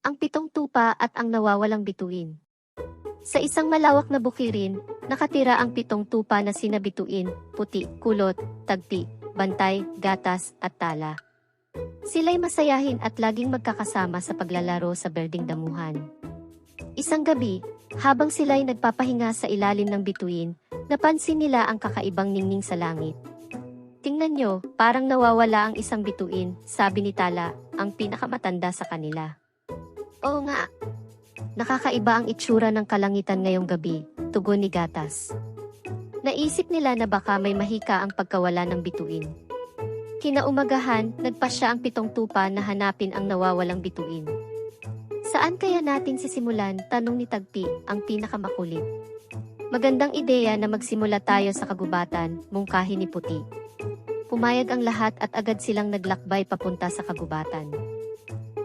Ang pitong tupa at ang nawawalang bituin. Sa isang malawak na bukirin, nakatira ang pitong tupa na sina bituin, puti, kulot, tagpi, bantay, gatas, at tala. Sila'y masayahin at laging magkakasama sa paglalaro sa berding damuhan. Isang gabi, habang sila'y nagpapahinga sa ilalim ng bituin, napansin nila ang kakaibang ningning sa langit. Tingnan nyo, parang nawawala ang isang bituin, sabi ni Tala, ang pinakamatanda sa kanila. Oo nga. Nakakaiba ang itsura ng kalangitan ngayong gabi, tugon ni Gatas. Naisip nila na baka may mahika ang pagkawala ng bituin. Kinaumagahan, nagpasya ang pitong tupa na hanapin ang nawawalang bituin. Saan kaya natin sisimulan? Tanong ni Tagpi, ang pinakamakulit. Magandang ideya na magsimula tayo sa kagubatan, mungkahi ni Puti. Pumayag ang lahat at agad silang naglakbay papunta sa kagubatan.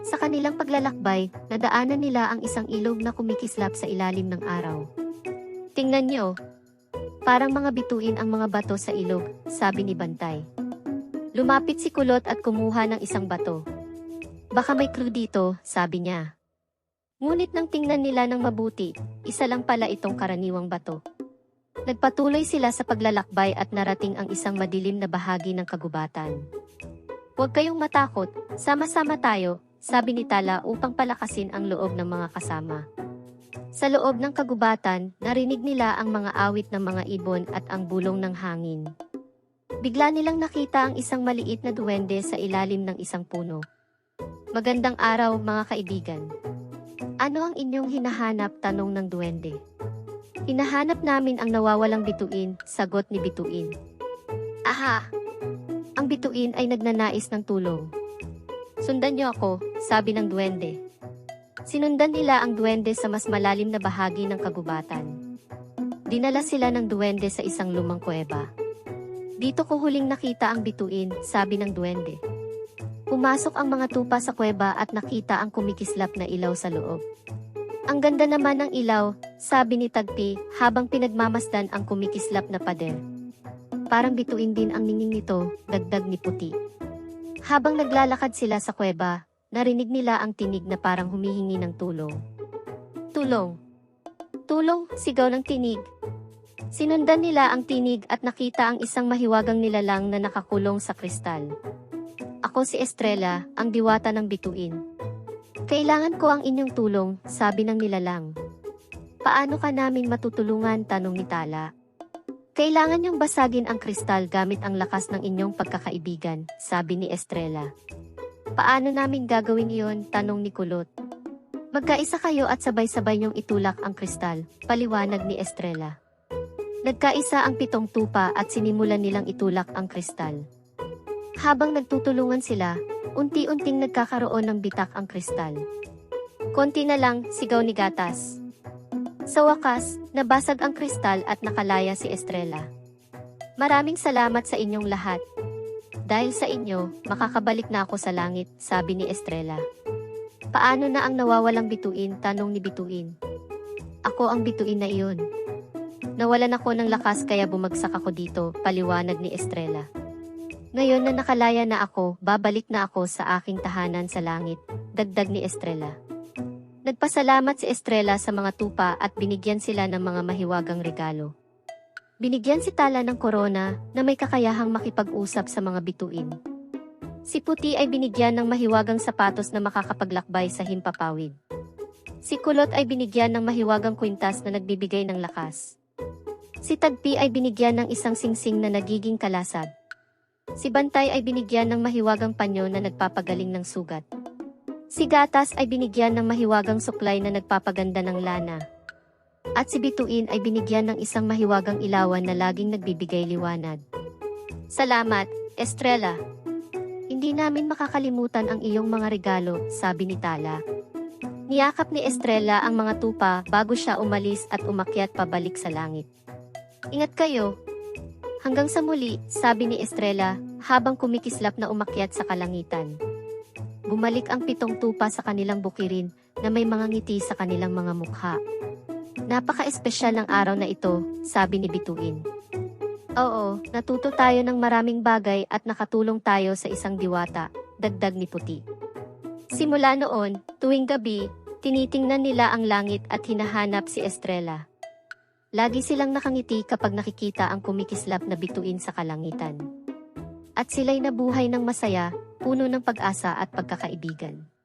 Sa kanilang paglalakbay, nadaanan nila ang isang ilog na kumikislap sa ilalim ng araw. Tingnan niyo. Parang mga bituin ang mga bato sa ilog, sabi ni Bantay. Lumapit si Kulot at kumuha ng isang bato. Baka may clue dito, sabi niya. Ngunit nang tingnan nila ng mabuti, isa lang pala itong karaniwang bato. Nagpatuloy sila sa paglalakbay at narating ang isang madilim na bahagi ng kagubatan. Huwag kayong matakot, sama-sama tayo, sabi ni Tala upang palakasin ang loob ng mga kasama. Sa loob ng kagubatan, narinig nila ang mga awit ng mga ibon at ang bulong ng hangin. Bigla nilang nakita ang isang maliit na duwende sa ilalim ng isang puno. Magandang araw mga kaibigan. Ano ang inyong hinahanap tanong ng duwende? Hinahanap namin ang nawawalang bituin, sagot ni bituin. Aha! Ang bituin ay nagnanais ng tulong. Sundan niyo ako, sabi ng duwende. Sinundan nila ang duwende sa mas malalim na bahagi ng kagubatan. Dinala sila ng duwende sa isang lumang kuweba. Dito ko huling nakita ang bituin, sabi ng duwende. Pumasok ang mga tupa sa kuweba at nakita ang kumikislap na ilaw sa loob. Ang ganda naman ng ilaw, sabi ni Tagpi habang pinagmamasdan ang kumikislap na pader. Parang bituin din ang ningning nito, dagdag ni Puti. Habang naglalakad sila sa kuweba, narinig nila ang tinig na parang humihingi ng tulong. Tulong! Tulong! Sigaw ng tinig. Sinundan nila ang tinig at nakita ang isang mahiwagang nilalang na nakakulong sa kristal. Ako si Estrella, ang diwata ng bituin. Kailangan ko ang inyong tulong, sabi ng nilalang. Paano ka namin matutulungan? Tanong ni Tala. Kailangan niyong basagin ang kristal gamit ang lakas ng inyong pagkakaibigan, sabi ni Estrella. Paano namin gagawin iyon? Tanong ni Kulot. Magkaisa kayo at sabay-sabay niyong itulak ang kristal, paliwanag ni Estrella. Nagkaisa ang pitong tupa at sinimulan nilang itulak ang kristal. Habang nagtutulungan sila, unti-unting nagkakaroon ng bitak ang kristal. Konti na lang, sigaw ni Gatas. Sa wakas, nabasag ang kristal at nakalaya si Estrella. Maraming salamat sa inyong lahat. Dahil sa inyo, makakabalik na ako sa langit, sabi ni Estrella. Paano na ang nawawalang bituin? Tanong ni Bituin. Ako ang bituin na iyon. Nawalan ako ng lakas kaya bumagsak ako dito, paliwanag ni Estrella. Ngayon na nakalaya na ako, babalik na ako sa aking tahanan sa langit, dagdag ni Estrella. Nagpasalamat si Estrella sa mga tupa at binigyan sila ng mga mahiwagang regalo. Binigyan si Tala ng korona na may kakayahang makipag-usap sa mga bituin. Si Puti ay binigyan ng mahiwagang sapatos na makakapaglakbay sa himpapawid. Si Kulot ay binigyan ng mahiwagang kwintas na nagbibigay ng lakas. Si Tagpi ay binigyan ng isang singsing na nagiging kalasag. Si Bantay ay binigyan ng mahiwagang panyo na nagpapagaling ng sugat. Si Gatas ay binigyan ng mahiwagang suklay na nagpapaganda ng lana. At si Bituin ay binigyan ng isang mahiwagang ilawan na laging nagbibigay liwanag. Salamat, Estrella. Hindi namin makakalimutan ang iyong mga regalo, sabi ni Tala. Niyakap ni Estrella ang mga tupa bago siya umalis at umakyat pabalik sa langit. Ingat kayo. Hanggang sa muli, sabi ni Estrella habang kumikislap na umakyat sa kalangitan. Bumalik ang pitong tupa sa kanilang bukirin na may mga ngiti sa kanilang mga mukha. Napaka-espesyal ng araw na ito, sabi ni Bituin. Oo, natuto tayo ng maraming bagay at nakatulong tayo sa isang diwata, dagdag ni Puti. Simula noon, tuwing gabi, tinitingnan nila ang langit at hinahanap si Estrella. Lagi silang nakangiti kapag nakikita ang kumikislap na bituin sa kalangitan. At sila'y nabuhay ng masaya, puno ng pag-asa at pagkakaibigan.